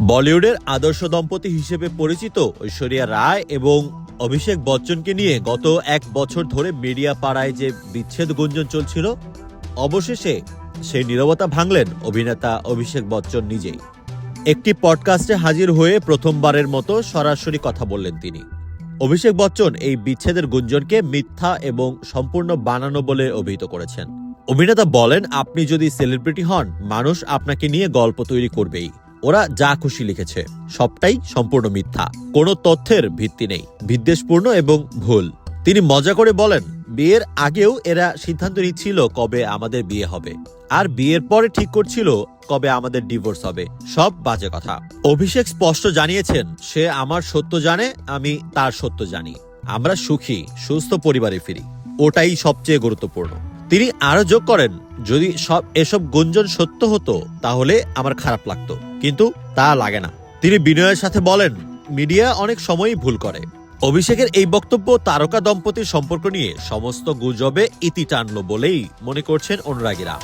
বলিউডের আদর্শ দম্পতি হিসেবে পরিচিত ঐশ্বরিয়া রায় এবং অভিষেক বচ্চনকে নিয়ে গত এক বছর ধরে মিডিয়া পাড়ায় যে বিচ্ছেদ গুঞ্জন চলছিল, অবশেষে সেই নীরবতা ভাঙলেন অভিনেতা অভিষেক বচ্চন নিজেই। একটি পডকাস্টে হাজির হয়ে প্রথমবারের মতো সরাসরি কথা বললেন তিনি। অভিষেক বচ্চন এই বিচ্ছেদের গুঞ্জনকে মিথ্যা এবং সম্পূর্ণ বানানো বলে অভিহিত করেছেন। অভিনেতা বলেন, আপনি যদি সেলিব্রিটি হন, মানুষ আপনাকে নিয়ে গল্প তৈরি করবেই। ওরা যা খুশি লিখেছে, সবটাই সম্পূর্ণ মিথ্যা। কোনো তথ্যের ভিত্তি নেই, বিদ্বেষপূর্ণ এবং ভুল। তিনি মজা করে বলেন, বিয়ের আগেও এরা সিদ্ধান্ত নিচ্ছিল কবে আমাদের বিয়ে হবে। আর বিয়ের পরে ঠিক করছিল কবে আমাদের ডিভোর্স হবে। সব বাজে কথা। অভিষেক স্পষ্ট জানিয়েছেন, সে আমার সত্য জানে, আমি তার সত্য জানি। আমরা সুখী, সুস্থ পরিবারে ফিরি। ওটাই সবচেয়ে গুরুত্বপূর্ণ। তিনি আরও যোগ করেন, যদি সব এসব গুঞ্জন সত্য হতো, তাহলে আমার খারাপ লাগতো। কিন্তু তা লাগে না। তিনি বিনয়ের সাথে বলেন, মিডিয়া অনেক সময়ই ভুল করে। অভিষেকের এই বক্তব্য তারকা দম্পতির সম্পর্ক নিয়ে সমস্ত গুজবে ইতি টানল বলেই মনে করছেন অনুরাগীরা।